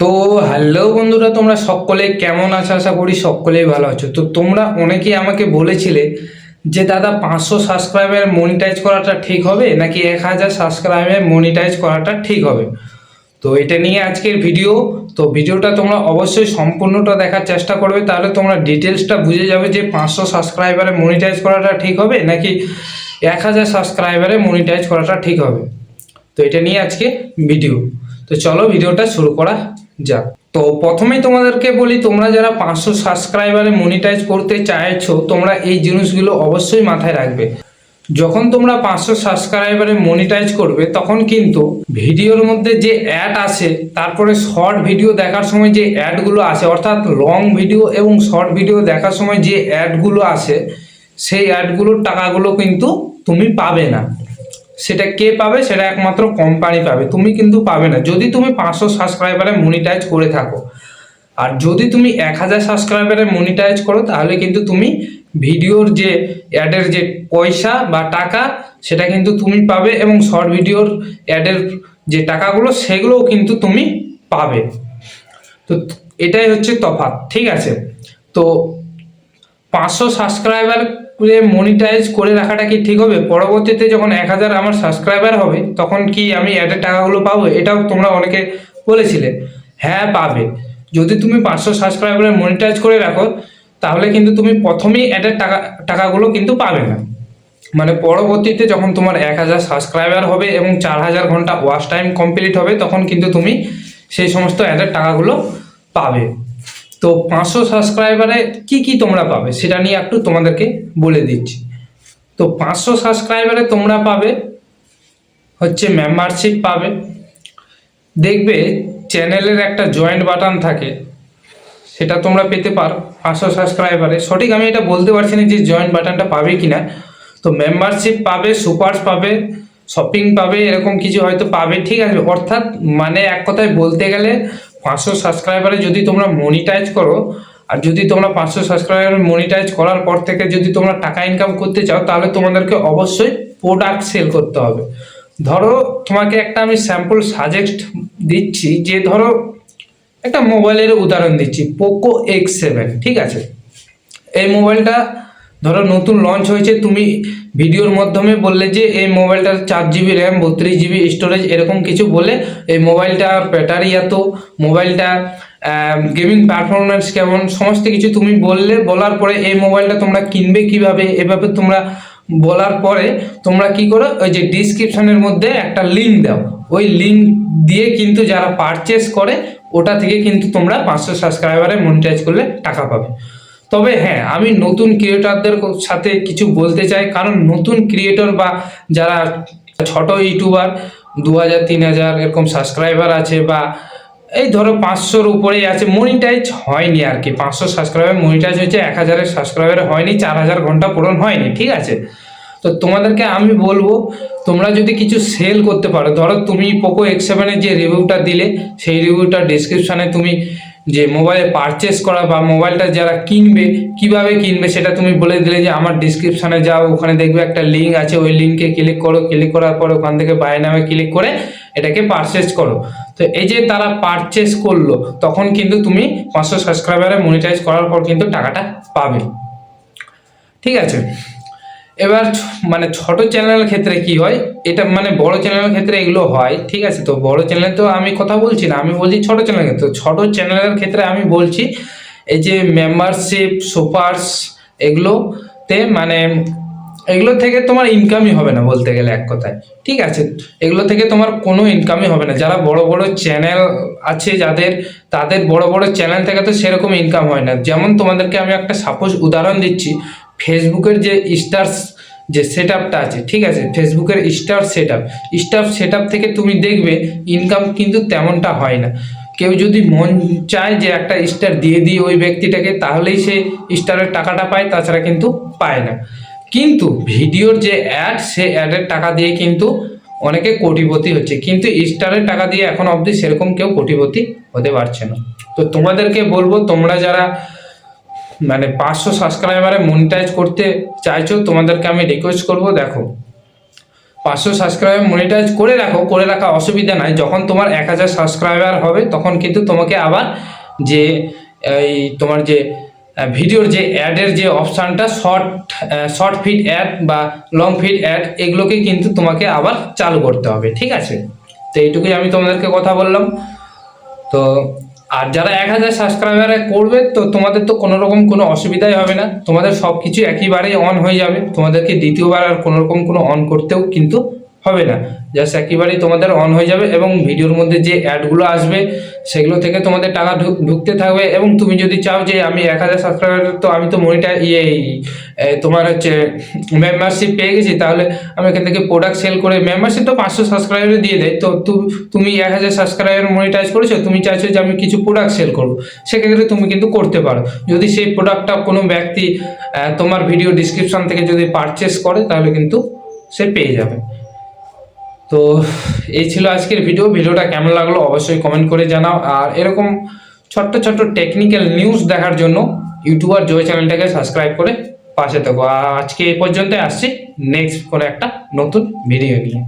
তো হ্যালো বন্ধুরা, তোমরা সকলে কেমন আছো? আশা করি সকলেই ভালো আছো। তো তোমরা অনেকেই আমাকে বলেছিলে যে, দাদা, পাঁচশো সাবস্ক্রাইবার মনিটাইজ করাটা ঠিক হবে, নাকি এক হাজার সাবস্ক্রাইবার মনিটাইজ করাটা ঠিক হবে? তো এটা নিয়ে আজকের ভিডিও তো ভিডিওটা তোমরা অবশ্যই সম্পূর্ণটা দেখার চেষ্টা করবে, তাহলে তোমরা ডিটেলসটা বুঝে যাবে যে, পাঁচশো সাবস্ক্রাইবারে মনিটাইজ করাটা ঠিক হবে, নাকি এক হাজার সাবস্ক্রাইবারে মনিটাইজ করাটা ঠিক হবে। তো এটা নিয়ে আজকে ভিডিও তো চলো ভিডিওটা শুরু করা যাক। তো প্রথমেই তোমাদেরকে বলি, তোমরা যারা পাঁচশো সাবস্ক্রাইবারে মনিটাইজ করতে চাইছো, তোমরা এই জিনিসগুলো অবশ্যই মাথায় রাখবে। যখন তোমরা পাঁচশো সাবস্ক্রাইবারে মনিটাইজ করবে, তখন কিন্তু ভিডিওর মধ্যে যে অ্যাড আসে, তারপরে শর্ট ভিডিও দেখার সময় যে অ্যাডগুলো আসে, অর্থাৎ লং ভিডিও এবং শর্ট ভিডিও দেখার সময় যে অ্যাডগুলো আসে, সেই অ্যাডগুলোর টাকাগুলো কিন্তু তুমি পাবে না। সেটা কে পাবে? সেটা একমাত্র কোম্পানি পাবে। তুমি কিন্তু পাবে না। যদি তুমি পাঁচশো সাবস্ক্রাইবারে মনিটাইজ করে থাকো। আর যদি তুমি এক হাজার সাবস্ক্রাইবারে মনিটাইজ করো, তাহলে কিন্তু তুমি ভিডিওর যে অ্যাডের যে পয়সা বা টাকা, সেটা কিন্তু তুমি পাবে এবং শর্ট ভিডিওর অ্যাডের যে টাকাগুলো, সেগুলোও কিন্তু তুমি পাবে। তো এটাই হচ্ছে তফাৎ। ঠিক আছে? তো পাঁচশো সাবস্ক্রাইবার মনিটাইজ করে রাখাটা কি ঠিক হবে? পরবর্তীতে যখন এক হাজার আমার সাবস্ক্রাইবার হবে, তখন কি আমি অ্যাডের টাকাগুলো পাবো? এটাও তোমরা অনেকে বলেছিলে। হ্যাঁ পাবে। যদি তুমি পাঁচশো সাবস্ক্রাইবারে মনিটাইজ করে রাখো, তাহলে কিন্তু তুমি প্রথমেই অ্যাডের টাকা, টাকাগুলো কিন্তু পাবে না। মানে পরবর্তীতে যখন তোমার এক হাজার সাবস্ক্রাইবার হবে এবং চার হাজার ঘণ্টা ওয়াচ টাইম কমপ্লিট হবে, তখন কিন্তু তুমি সেই সমস্ত অ্যাডের টাকাগুলো পাবে। তো পাঁচশো সাবস্ক্রাইবারে কি কি তোমরা পাবে? সেটা নিয়ে একটু তোমাদেরকে বলে দিচ্ছি। তো পাঁচশো সাবস্ক্রাইবারে তোমরা পাবে, হচ্ছে মেম্বারশিপ পাবে। দেখবে চ্যানেলের একটা জয়েন্ট বাটন থাকে, সেটা তোমরা পেতে পারো পাঁচশো সাবস্ক্রাইবারে সঠিক আমি এটা বলতে পারছি না যে জয়েন্ট বাটনটা পাবে কি না তো মেম্বারশিপ পাবে সুপার্স পাবে শপিং পাবে, এরকম কিছু হয়তো পাবে, ঠিক আছে? অর্থাৎ মানে এক কথায় বলতে গেলে পাঁচশো সাবস্ক্রাইবারে যদি তোমরা মনিটাইজ করো, আর যদি তোমরা পাঁচশো সাবস্ক্রাইবার মনিটাইজ করার পর থেকে যদি তোমরা টাকা ইনকাম করতে চাও, তাহলে তোমাদেরকে অবশ্যই প্রোডাক্ট সেল করতে হবে। ধরো, তোমাকে একটা আমি স্যাম্পল সাজেস্ট দিচ্ছি, যে ধরো, একটা মোবাইলের উদাহরণ দিচ্ছি পোকো এক্স সেভেন ঠিক আছে? এই মোবাইলটা ধরো নতুন লঞ্চ হয়েছে, তুমি ভিডিওর মাধ্যমে বললে যে এই মোবাইলটার চার জিবি র্যাম বত্রিশ জিবি স্টোরেজ এরকম কিছু বলে এই মোবাইলটার ব্যাটারি এত মোবাইলটা গেমিং পারফরমেন্স কেমন, সমস্ত কিছু তুমি বললে, বলার পরে এই মোবাইলটা তোমরা কিনবে কীভাবে, এভাবে তোমরা বলার পরে তোমরা কি করো, ওই যে ডিসক্রিপশনের মধ্যে একটা লিঙ্ক দাও। ওই লিঙ্ক দিয়ে কিন্তু যারা পারচেস করে, ওটা থেকে কিন্তু তোমরা পাঁচশো সাবস্ক্রাইবারে মনিটাইজ করলে টাকা পাবে। তবে হ্যাঁ আমি নতুন ক্রিয়েটরদের সাথে কিছু বলতে চাই। কারণ নতুন ক্রিয়েটর বা যারা ছোট ইউটিউবার দু হাজার তিন হাজার এরকম সাবস্ক্রাইবার আছে বা এই ধরো পাঁচশোর উপরেই আছে মনিটাইজ হয়নি আর কি পাঁচশো সাবস্ক্রাইবার মনিটাইজ হয়েছে, এক হাজারের সাবস্ক্রাইবার হয়নি, চার হাজার ঘণ্টা পূরণ হয়নি, ঠিক আছে? তো তোমাদেরকে আমি বলব, তোমরা যদি কিছু সেল করতে পারো, ধরো তুমি পোকো এক্স সেভেনের যে রিভিউটা দিলে, সেই রিভিউটা ডিসক্রিপশানে তুমি যে মোবাইলে পারচেস করা বা মোবাইলটা যারা কিনবে, কীভাবে কিনবে সেটা তুমি বলে দিলে যে আমার ডিসক্রিপশানে যাও, ওখানে দেখবে একটা লিঙ্ক আছে, ওই লিঙ্কে ক্লিক করো ক্লিক করার পর ওখান থেকে বাই নামে ক্লিক করে এটাকে পারচেস করো। তো এই যে তারা পারচেস করল, তখন কিন্তু তুমি পাঁচশো সাবস্ক্রাইবারে মনিটাইজ করার পর কিন্তু টাকাটা পাবে। ঠিক আছে? এবার মানে ছোট চ্যানেলের ক্ষেত্রে কি হয়? এটা মানে বড় চ্যানেলের ক্ষেত্রে এগুলো হয়, ঠিক আছে? তো বড় চ্যানেলে তো আমি কথা বলছি না, আমি বলছি ছোট চ্যানেলের ক্ষেত্রে। ছোট চ্যানেলের ক্ষেত্রে আমি বলছি, এই যে মেম্বারশিপ সুপার্স এগুলোতে মানে এগুলো থেকে তোমার ইনকামই হবে না বলতে গেলে এক কথায়, ঠিক আছে? এগুলো থেকে তোমার কোনো ইনকামই হবে না। যারা বড় বড় চ্যানেল আছে যাদের, তাদের বড় বড় চ্যানেল থেকে তো সেরকম ইনকাম হয় না। যেমন তোমাদেরকে আমি একটা সাপোজ উদাহরণ দিচ্ছি ফেসবুকের যে স্টার্স যে সেট আপটা আছে, ঠিক আছে? ফেসবুকের star set up star set up থেকে তুমি দেখবে ইনকাম কিন্তু তেমনটা হয় না। কেউ যদি মন চায় যে একটা স্টার দিয়ে দিই ওই ব্যক্তিটাকে, তাহলেই সে স্টারের টাকাটা পায়, তাছাড়া কিন্তু পায় না। কিন্তু ভিডিওর যে অ্যাড সে অ্যাডের টাকা দিয়ে কিন্তু অনেকে কোটিপতি হচ্ছে। কিন্তু স্টারের টাকা দিয়ে এখন অবধি সেরকম কেউ কোটিপতি হতে পারছে না। তো তোমাদেরকে বলব, তোমরা যারা মানে পাঁচশো সাবস্ক্রাইবারে মনিটাইজ করতে চাইছো, তোমাদেরকে আমি রিকোয়েস্ট করব, দেখো। পাঁচশো সাবস্ক্রাইবার মনিটাইজ করে রাখো, করে রাখা অসুবিধা নাই। যখন তোমার এক হাজার সাবস্ক্রাইবার হবে, তখন কিন্তু তোমাকে আবার যে, এই তোমার যে ভিডিওর যে অ্যাডের যে অপশানটা শর্ট শর্ট ফিট অ্যাড বা লং ফিট অ্যাড এগুলোকে কিন্তু তোমাকে আবার চালু করতে হবে, ঠিক আছে? তো এইটুকুই আমি তোমাদেরকে কথা বললাম। তো আর যারা এক হাজার সাবস্ক্রাইবার করবে, তো তোমাদের তো কোনো রকম কোনো অসুবিধাই হবে না। তোমাদের সব কিছু একইবারেই অন হয়ে যাবে। তোমাদেরকে দ্বিতীয়বার আর কোনো রকম কোনো অন করতেও কিন্তু হবে না। জাস্ট একেবারেই তোমাদের অন হয়ে যাবে এবং ভিডিওর মধ্যে যে অ্যাডগুলো আসবে, সেগুলো থেকে তোমাদের টাকা ঢুক- ঢুকতে থাকবে এবং তুমি যদি চাও যে আমি এক হাজার সাবস্ক্রাইবার তো আমি তো মনিটা ইয়ে তোমার হচ্ছে মেম্বারশিপ পেয়ে গেছি, তাহলে আমি এখান থেকে প্রোডাক্ট সেল করে মেম্বারশিপ তো পাঁচশো সাবস্ক্রাইবারে দিয়ে দেয়। তু- তুমি এক হাজার সাবস্ক্রাইবার মনিটাইজ করেছ, তুমি চাইছো যে আমি কিছু প্রোডাক্ট সেল করব। সেক্ষেত্রে তুমি কিন্তু করতে পারো। যদি সেই প্রোডাক্টটা কোনো ব্যক্তি তোমার ভিডিও ডিসক্রিপশন থেকে যদি পারচেস করে, তাহলে কিন্তু সে পেয়ে যাবে। তো এই ছিল আজকের ভিডিও ভিডিওটা কেমন লাগল অবশ্যই কমেন্ট করে জানাও। আর এরকম ছোট্ট ছোট্ট টেকনিক্যাল নিউজ দেখার জন্য ইউটিউবার জয় চ্যানেলটাকে সাবস্ক্রাইব করে পাশে থাকো। আর আজকে এই পর্যন্ত আসছি। নেক্সট কোনো একটা নতুন ভিডিও নিয়ে।